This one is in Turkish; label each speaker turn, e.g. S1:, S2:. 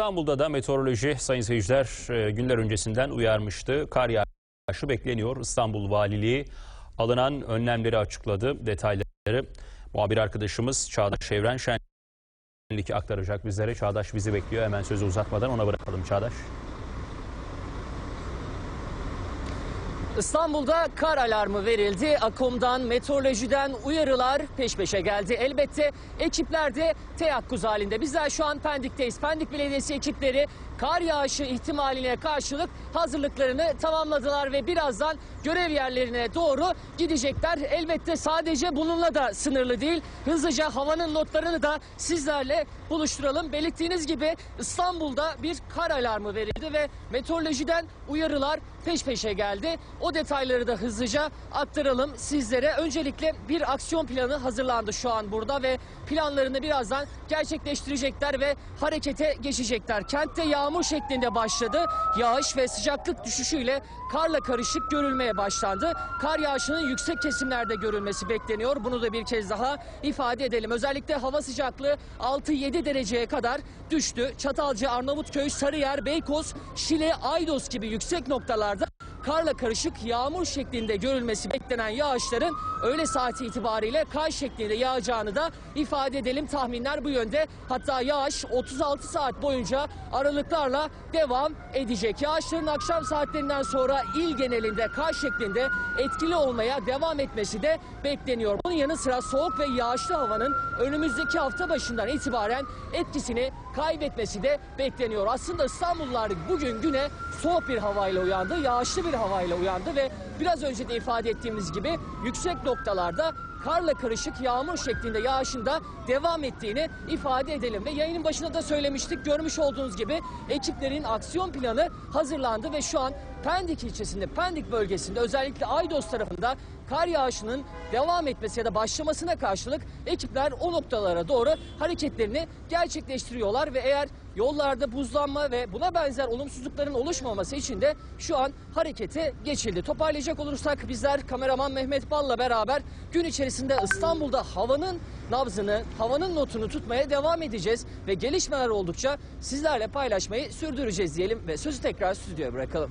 S1: İstanbul'da da meteoroloji sayın seyirciler e, günler öncesinden uyarmıştı. Kar yağışı bekleniyor. İstanbul Valiliği alınan önlemleri açıkladı. Detayları muhabir arkadaşımız Çağdaş Evren Şenlik aktaracak bizlere. Çağdaş bizi bekliyor. Hemen sözü uzatmadan ona bırakalım Çağdaş.
S2: İstanbul'da kar alarmı verildi. Akom'dan, meteorolojiden uyarılar peş peşe geldi. Elbette ekipler de teyakkuz halinde. Bizler şu an Pendik'teyiz. Pendik Belediyesi ekipleri kar yağışı ihtimaline karşılık hazırlıklarını tamamladılar ve birazdan görev yerlerine doğru gidecekler. Elbette sadece bununla da sınırlı değil. Hızlıca havanın notlarını da sizlerle buluşturalım. Belirttiğiniz gibi İstanbul'da bir kar alarmı verildi ve meteorolojiden uyarılar peş peşe geldi. O detayları da hızlıca aktaralım sizlere. Öncelikle bir aksiyon planı hazırlandı şu an burada ve planlarını birazdan gerçekleştirecekler ve harekete geçecekler. Kentte yağmur şeklinde başladı. Yağış ve sıcaklık düşüşüyle karla karışık görülmeye başlandı. Kar yağışının yüksek kesimlerde görülmesi bekleniyor. Bunu da bir kez daha ifade edelim. Özellikle hava sıcaklığı 6-7 dereceye kadar düştü. Çatalca, Arnavutköy, Sarıyer, Beykoz, Şile, Aydos gibi yüksek noktalarda karla karışık yağmur şeklinde görülmesi beklenen yağışların öğle saati itibariyle kar şeklinde yağacağını da ifade edelim. Tahminler bu yönde. Hatta yağış 36 saat boyunca aralıklarla devam edecek. Yağışların akşam saatlerinden sonra il genelinde kar şeklinde etkili olmaya devam etmesi de bekleniyor. Bunun yanı sıra soğuk ve yağışlı havanın önümüzdeki hafta başından itibaren etkisini kaybetmesi de bekleniyor. Aslında İstanbullular bugün güne soğuk bir havayla uyandı, yağışlı bir havayla uyandı ve biraz önce de ifade ettiğimiz gibi yüksek noktalarda karla karışık yağmur şeklinde yağışın da devam ettiğini ifade edelim. Ve yayının başında da söylemiştik. Görmüş olduğunuz gibi ekiplerin aksiyon planı hazırlandı ve şu an Pendik ilçesinde, Pendik bölgesinde özellikle Aydos tarafında kar yağışının devam etmesi ya da başlamasına karşılık ekipler o noktalara doğru hareketlerini gerçekleştiriyorlar ve eğer yollarda buzlanma ve buna benzer olumsuzlukların oluşmaması için de şu an harekete geçildi. Toparlayacak olursak bizler kameraman Mehmet Bal'la beraber gün içerisinde İstanbul'da havanın nabzını, havanın notunu tutmaya devam edeceğiz ve gelişmeler oldukça sizlerle paylaşmayı sürdüreceğiz diyelim ve sözü tekrar stüdyoya bırakalım.